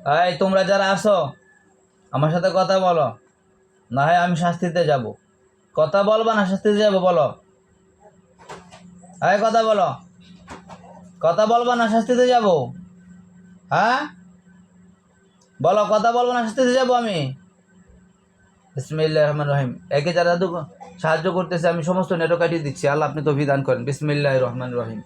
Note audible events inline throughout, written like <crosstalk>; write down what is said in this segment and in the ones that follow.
এই, তোমরা যারা আসো আমার সাথে কথা বলো। না হয় আমি শাস্তিতে যাব। কথা বলবা না শাস্তিতে যাব, বলো। এই, কথা বলো। কথা বলবা না শাস্তিতে যাব। হ্যাঁ? বলো, কথা বলব না শাস্তিতে যাব আমি। বিসমিল্লাহ রহমান রহিম। একে যারা সাহায্য করতেছে, আমি সমস্ত নেটো কাটিয়ে দিচ্ছি। আল্লাহ আপনি তো বিধান করেন। বিসমিল্লাহ রহমান রহিম।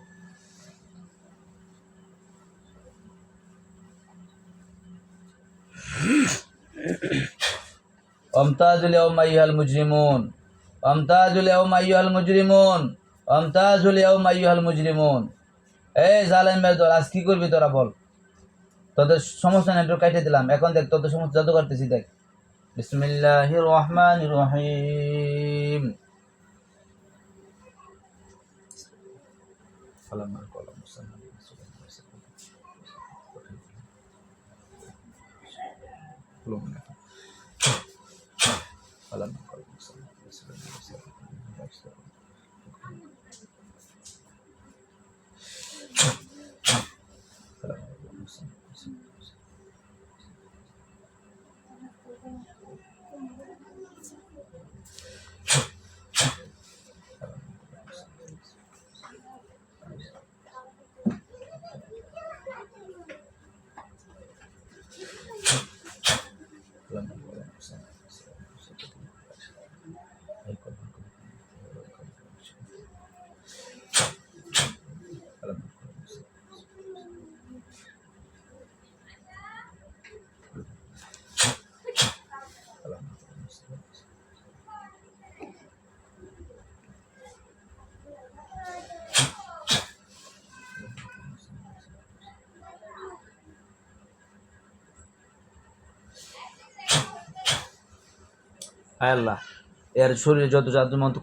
অমতাজুল মাইয়াল মুজরিমুন। অমতাজুল মাইয়াল মুজরিমুন। অমতাজুল মাইয়াল মুজরিমুন। এই জালেমের দল আজ কি করবি তোরা বল? তোদের সমস্ত নেটওয়ার্ক কাটে দিলাম। এখন দেখ, তোদের সমস্ত জাদু করতেছি দেখ। বিসমিল্লাহ রহমান রহিম। Long. Wasallam. আল্লাহ। এর শরীরে যত জাদু মন্ত্র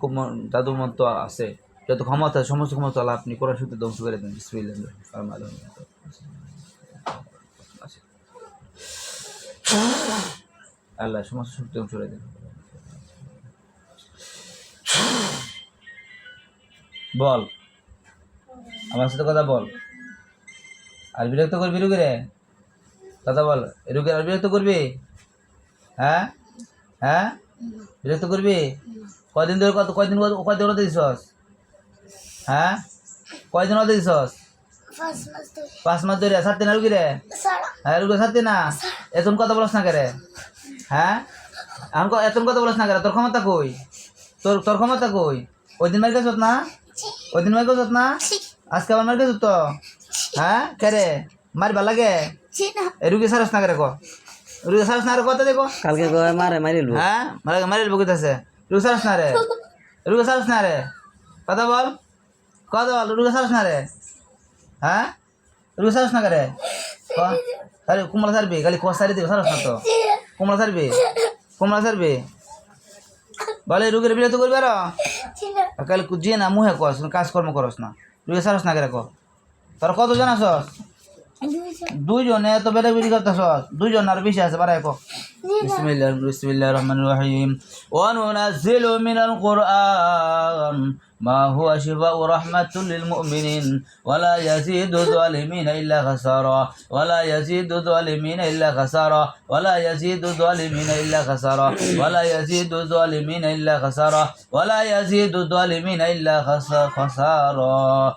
জাদু মন্ত্র আছে, যত ক্ষমতা সমস্ত ক্ষমতা আল্লাহ আপনি কোরআন সূত্রে ধ্বংস করে দেন। আল্লাহ সমস্ত শক্তি বল। আমার সাথে কথা বল। আর বিরক্ত করবি রুগী রে? কথা বল। রুগী আর বিরক্ত করবি? হ্যাঁ? হ্যাঁ? বিরক্ত করবি? কয়দিন ধরে কত কয়দিন কয়দিন ওটা দিছস? হ্যাঁ? কয়দিন ওটা দিছস? পাঁচ মাস ধরে। সারতে না রুগী রে হ্যাঁ রুগী সারতে না? এতন কথা বলস না কেরে? হ্যাঁ? এখন ক- এতন কথা বলস না কেরে? তোর ক্ষমতা কই? তোর তোর ক্ষমতা কই? ওই দিন মার গেছত না? ওই দিন মার গেছত না? আজকে আবার মার গেছত তো? হ্যাঁ? কেরে? মার ভালো লাগে রুগী সারস না কেরে ক? রুগী সারস না কথা দেখো? কালকে মারে মারিল হ্যাঁ? মারা মারি বকিত আছে রুগী সারস না রে? রুগী সারস না রে? কথা বল। কথা বল রুগী সারস না রে? হ্যাঁ? রুগী সারস না করে আরে কুমড়া সারবি খালি কোয়া সারি দিবি সারস না তো। কুমড়া সারবি কুমড়া সারবি বলে রুগীর বিরত করবি আর? কালি জিয়ে না মুহে কস কাজকর্ম করস না। রুগী সারস না করে ক? তোর কতজন আছস? দুইজন দুইজনে এত বেড়ে বেড়ি করতেছস দুইজন আর বেশি আছে বাড়াই কো بسم الله بسم الله الرحمن الرحيم وننزل من القرآن ما هو شفاء رحمة للمؤمنين ولا يزيد الظالمين إلا خسارا ولا يزيد الظالمين إلا خسارا ولا يزيد الظالمين إلا خسارا ولا يزيد الظالمين إلا خسارا ولا يزيد الظالمين إلا خس- خسارا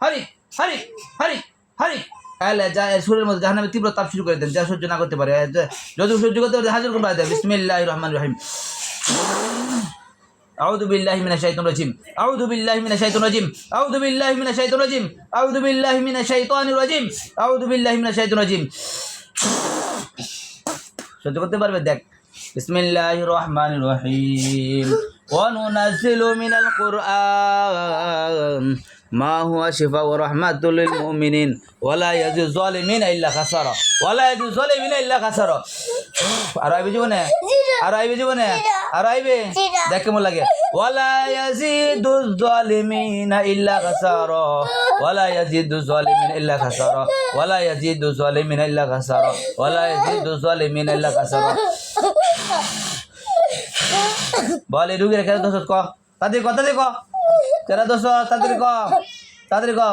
হারি হারি হারি হারি আল্লাহ যা সুরের মধ্যে জাহান্নামে তীব্র তাপ শুরু করে দেন যা সহ্য না করতে পারে যা- যদি সহ্য করতে পারে হাজির করে দেয় বিসমিল্লাহ রহমান রহিম أعوذ بالله من الشيطان الرجيم أعوذ بالله من الشيطان الرجيم أعوذ بالله من الشيطان الرجيم أعوذ بالله من الشيطان الرجيم أعوذ بالله من الشيطان الرجيم সহ্য করতে পারবে দেখ বিসমিল্লাহ রহমান রহিম وننزل من القرآن ما هو شفاء ورحمة للمؤمنين ولا يزيد الظالمين إلا خسارة ولا يزيد الظالمين إلا خسارة أرايب جبنة أرايب جبنة أرايب দেখে মন লাগে ولا يزيد الظالمين إلا خسارة ولا يزيد الظالمين إلا خسارة ولا يزيد الظالمين إلا خسارة ولا يزيد الظالمين إلا خسارة বলে রুগীর খেলা দোষ ক তাদের কথা দেখো তেরা দোষ তাদের ক তাড়াতাড়ি ক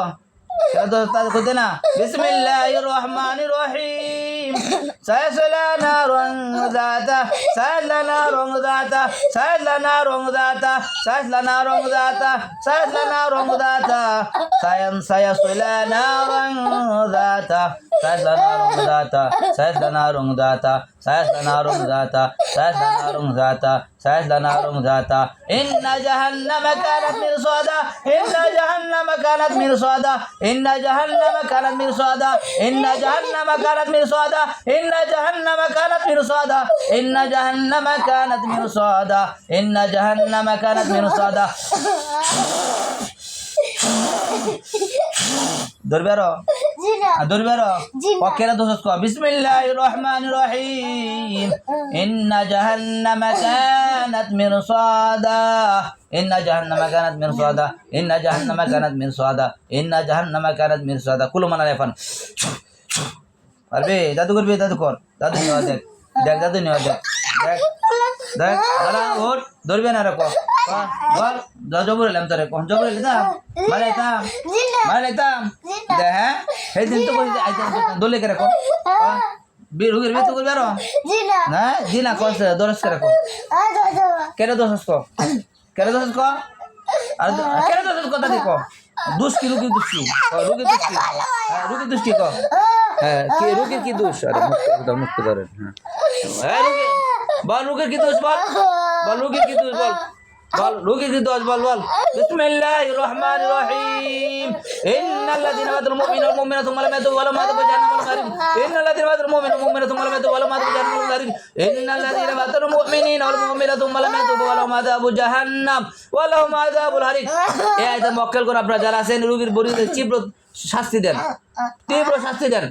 দোষ তাড়াতাড়ি না। বিসমিল্লাহির রহমানির রহিম। سيصل نارا ذات سيصل نار ذات سيصل نار ذات سيصل نار ذات سيصل نار ذات سيصل نارا ذات سيصل نار ذات سيصل نار ذات سيصل نار ذات سيصل نار ذات سيصل نار ذات إن جهنم كانت مرصادا إن جهنم كانت مرصادا إن جهنم كانت مرصادا إن جهنم كانت مرصادا إن جهنم كانت مرصادا إن جهنم كانت مرصادا إن جهنم كانت مرصادا দরবারো দরবারো পকেরা দোষ কো বিসমিল্লাহির রহমানির রহিম ইন্না জাহান্নামা কানাত মিরসাদা ইন্না জাহান্নামা কানাত মিরসাদা ইন্না জাহান্নামা কানাত মিরসাদা ইন্না জাহান্নামা কানাত মিরসাদা কুলু মানালাইফান পারবে দাদু করবে দাদু কর দাদু নেওয়া দেখ দেখ দাদু নেওয়া দেখ দেখ দেখ দাদা ওর ধরবে না রেখো বল জবর এলাম তোরে কোন জবর এলাম মানে তাম জিনা মানে তাম দে হ্যাঁ সেই দিন তো কই আইতাম দোলে করে রাখো বি রুগের বেতো করবে আর জিনা না দিনা কস দরস করে রাখো আদা আদা কেন দরস কো কেন দরস কো আর কেন দরস কো দাদি কো দুষ্টি রুগী দুষ্টি রুগী দুষ্টি হ্যাঁ, রুগী দুষ্টি কো হ্যাঁ কে, রোগের কি দোষ? আরে মুক্ত ধরেন হ্যাঁ।, হ্যাঁ বল, রোগের কি দোষ, বল? বল, রোগের কি দোষ, বল? বল, রোগের কি দোষ, বল বল? বিসমিল্লাহির রহমানির রহিম। ইন্নাল লাযিনা মাতুল মুমিনুল মুমিনাতু ওয়া লাম ইয়াতুবু ওয়া লাম ইয়াতুবু জাহান্নামুল খারিম ইন্নাল লাযিনা মাতুল মুমিনুল মুমিনাতু ওয়া লাম আপনারা যারা আছেন, রোগীর বড়ি তীব্র শাস্তি দেন। তীব্র শাস্তি দেন।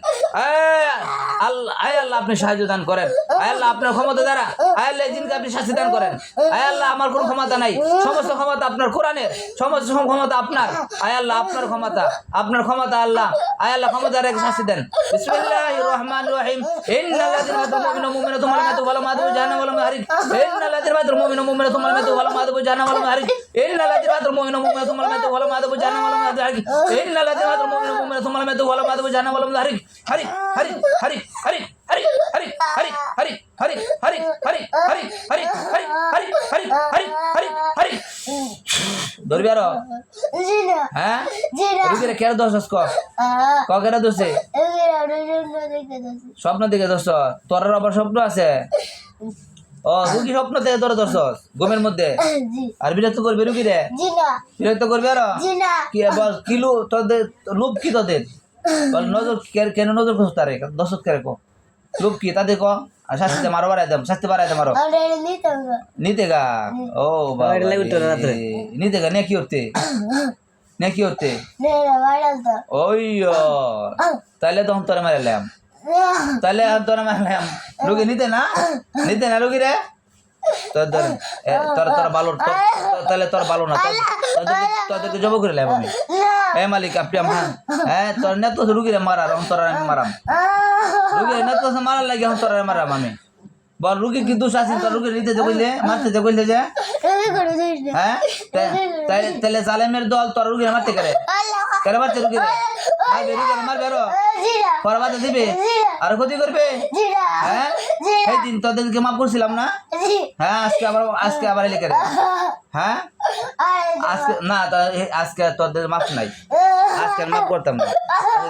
আয় আল্লাহ আপনি সাহায্য দান করেন। আয় আল্লাহ আপনার ক্ষমতা দ্বারা। আয় আল্লাহ জিনকে আপনি শাস্তি দান করেন। আয় আল্লাহ আমার কোনো ক্ষমতা নাই। সমস্ত ক্ষমতা আপনার কোরআনের সমস্ত ক্ষমতা আপনার। আয় আল্লাহ আপনার ক্ষমতা। আপনার ক্ষমতা আল্লাহ। আয় আল্লাহ ক্ষমতা রেখে শাস্তি দেন। বিসমিল্লাহির রহমানির রহিম। ইন্নাল্লাযীনা ধরবি আরও হ্যাঁ কেন দোষ ক কেন দোষে দেখে স্বপ্ন দিকে দোষ তোর আবার স্বপ্ন আছে? ও তুই কি স্বপ্ন থেকে তোর দোষ ঘুমের মধ্যে? আর বিরক্ত করবি রুগী রে? বিরক্ত করবি আর? কি বল কিলো তোদের লোভ কি তোদের? বল নজর কে- কেন নজর করছ তারে? দশ করে কো? লোভ কি? তাদের ক? আর শাস্তি মারো বাড়াই দাম। শাস্তি বাড়াই দাম মারো আমরা নিতে গা? ও বাবা। নিতে গা? নে কি হতে নে কি হতে তো তাহলে তখন তোরে মারালাম তাহলে আর তোরা মারলাম রুগী নিতে না নিতে না রুগী রে তোর তোর তোর ভালো তোর- তোর- তাহলে তোর ভালো না তোর- তোদেরকে তোদেরকে জব করে লাম আমি এ মালিক আপনি আমার হ্যাঁ তোর নেত রুগীরে মারার এখন তোর আমি মারাম রুগীরে নেত মারার লাগে তোর মারাম আমি বল রুগী কি দোষ আছে? তো রুগী নিতে কইলে মারতে যে? কইলে যে হ্যাঁ? তাহলে সালেমের দল তোর রুগী মারতে করে কেন মারতে রুগী মারবে রুগী মারবে আরও? পরে দিবে? আর ক্ষতি করবে? হ্যাঁ? দিন তোদেরকে মাফ করছিলাম না? হ্যাঁ আজকে আবার আজকে আবার এলে করে? হ্যাঁ? আজকে না তা- আজকে তোদের মাফ নাই। আজকে মাফ করতাম না।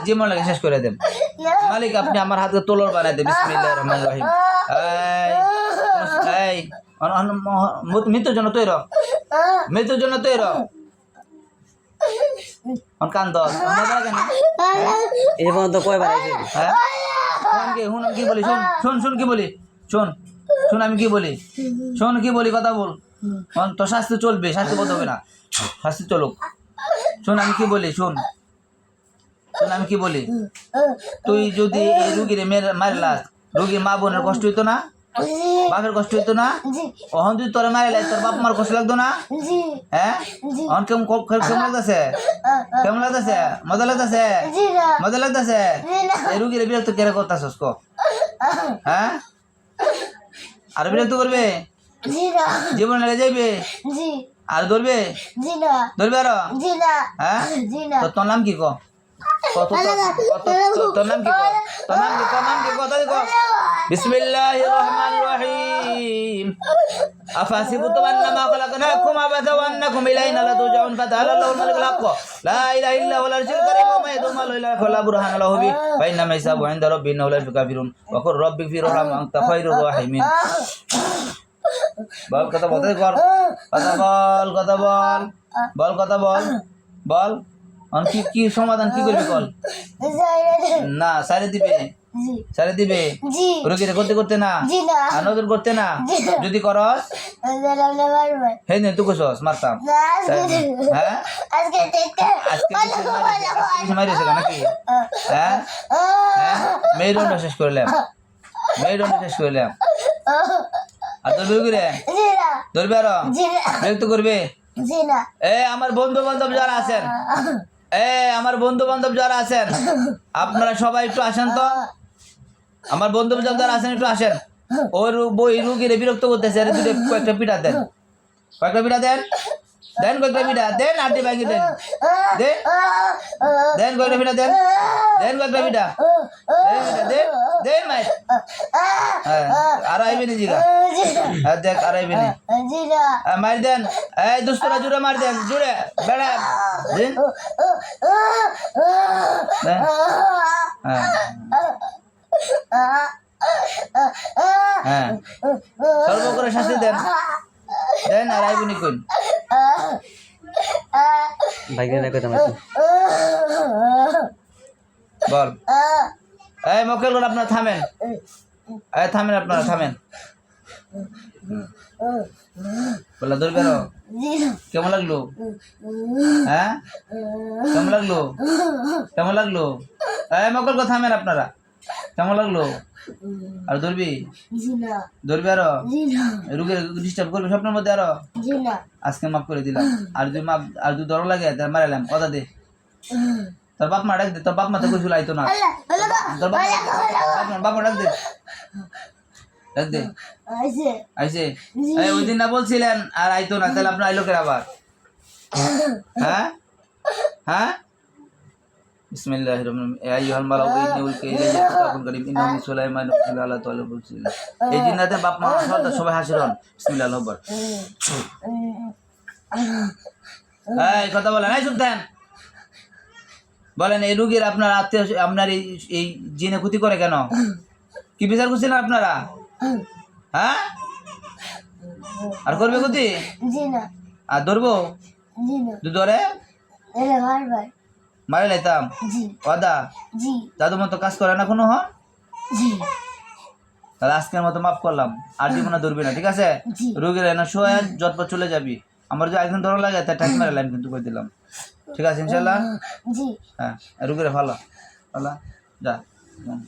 জীবন লাগে শেষ করে দেন মালিক আপনি আমার হাতে তোলর বানাই দেন। বিসমিল্লাহির রহমানির রহিম। এই মৃত্যুর জন্য তৈর মৃত্যুর জন্য তৈর অন কান্দ লাগে এই পর্যন্ত কয়বার আইছে? হ্যাঁ? শুন কি বলি, শোন শোন শোন, কি বলি? শোন শোন, আমি কি বলি? শোন, কি বলি, কথা বল। তোর শাস্তি চলবে, শাস্তি বন্ধ হবে না। শাস্তি চলুক। শোন, আমি কি বলি, শোন। শোন, আমি কি বলি? তুই যদি এই রুগীর মারলাস, রুগীর মা বোনের কষ্ট হইতো না? বাপের কষ্ট হইতো না? অহন তুই তোর মারলাই তোর বাপ মার কষ্ট লাগতো না? হ্যাঁ? অহন কেমন কেমন লাগতেছে? কেমন লাগতেছে? মজা লাগতেছে? মজা লাগতেছে? এই রুগীর বিরক্ত কেন করতেছস কো? হ্যাঁ? আর বিরক্ত করবে? জীবন লেগে যাইবে? আর ধরবে? ধরবে আরও? হ্যাঁ? তোর নাম কি কো? কত তোর নাম কি তোর নাম কি তোর নাম কি বিসমিল্লাহির রহমানির রহিম। বল কথা বল কথা বল। বল কথা বল। বল অন কি কি সমাধান কি করবি বল না সারে দিবে সারে দিবে রোগীরে করতে করতে না আর নজর করতে না যদি করস হে নে তুই কসস মারতাম হ্যাঁ আজকে আজকে নাকি হ্যাঁ হ্যাঁ মেরুদণ্ড শেষ করলাম মেরুদণ্ড শেষ করলাম আর তোর রোগীরে ধরবে আরও বিরক্ত করবে এ আমার বন্ধু বান্ধব যারা আছেন আমার বন্ধু বান্ধব যারা আছেন, আপনারা সবাই একটু আসেন তো। আমার বন্ধু বান্ধব যারা আছেন, একটু আসেন। ওই বই রুগীরে বিরক্ত করতেছে দুটো কয়েকটা পিঠা দেন। কয়েকটা পিঠা দেন? দেন কয়েকটা পিঠা। দেন আটটি ব্যাগে দেন? দেন কয়েকটা পিঠা দেন? দেন কয়েকটা পিঠা দেন দেন মাই হ্যাঁ আর আইবে নি জিগা হ্যাঁ দেখ আর আইবে নি। হ্যাঁ, মার দেন। এই দুস্তরা জুড়ে মার দেন জুড়ে। বেড়া। দেন। হ্যাঁ। সর্ব করে শাস্তি দেন। দেন আর আইবে নি কইন ভাগ্য না আছে বল। এই মক্কেল করে আপনারা থামেন। এই থামেন আপনারা থামেন। বলা ধরবে আরও? কেমন লাগল? হ্যাঁ? কেমন লাগল? কেমন লাগল? এই মক্কেল করে থামেন আপনারা। কেমন লাগল? আর ধরবি ধরবি আরও রুগীর ডিস্টার্ব করবি স্বপ্নের মধ্যে আরও। আজকে মাফ করে দিলাম। আর যদি মাপ আর যদি দর লাগে তার মারালাম। কথা দে। তোর বাপ মা ডাক দে তোর বাপ মা তো কিছু লাইতো না তোর বাপ ডাক দে। ডাক দে। আইছে। আইসে ওই দিন না বলছিলেন আর আইতো না তাহলে আপনার আইলো কেন আবার? হ্যাঁ? হ্যাঁ? এই বাপ মা সব সবাই হাসির হন। বিসমিল্লাহির আকবার এই কথা বলেন। এই থাকেন। বলেন এই রুগীর আপনার আত্মীয় আপনার এই এই জিনে ক্ষতি করে কেন? কি বিচার করছিলেন আপনারা? হ্যাঁ? আর করবে ক্ষতি? না। আর ধরবো? ধরে? মারে লাইতাম? ওদা দাদু মতো কাজ করে না কোনো হন? তাহলে আজকের মতো মাফ করলাম। আর জীবনে <laughs> ধরবি না ঠিক আছে। রুগীর এনে শোয়া জটপট চলে যাবি। আমার যদি একদিন ধরো লাগে তার টাইম মারালাম কিন্তু করে দিলাম। ঠিক আছে ইনশাল্লাহ। জি। হ্যাঁ রুগীরা ভালো। ভালো। যা। হুম।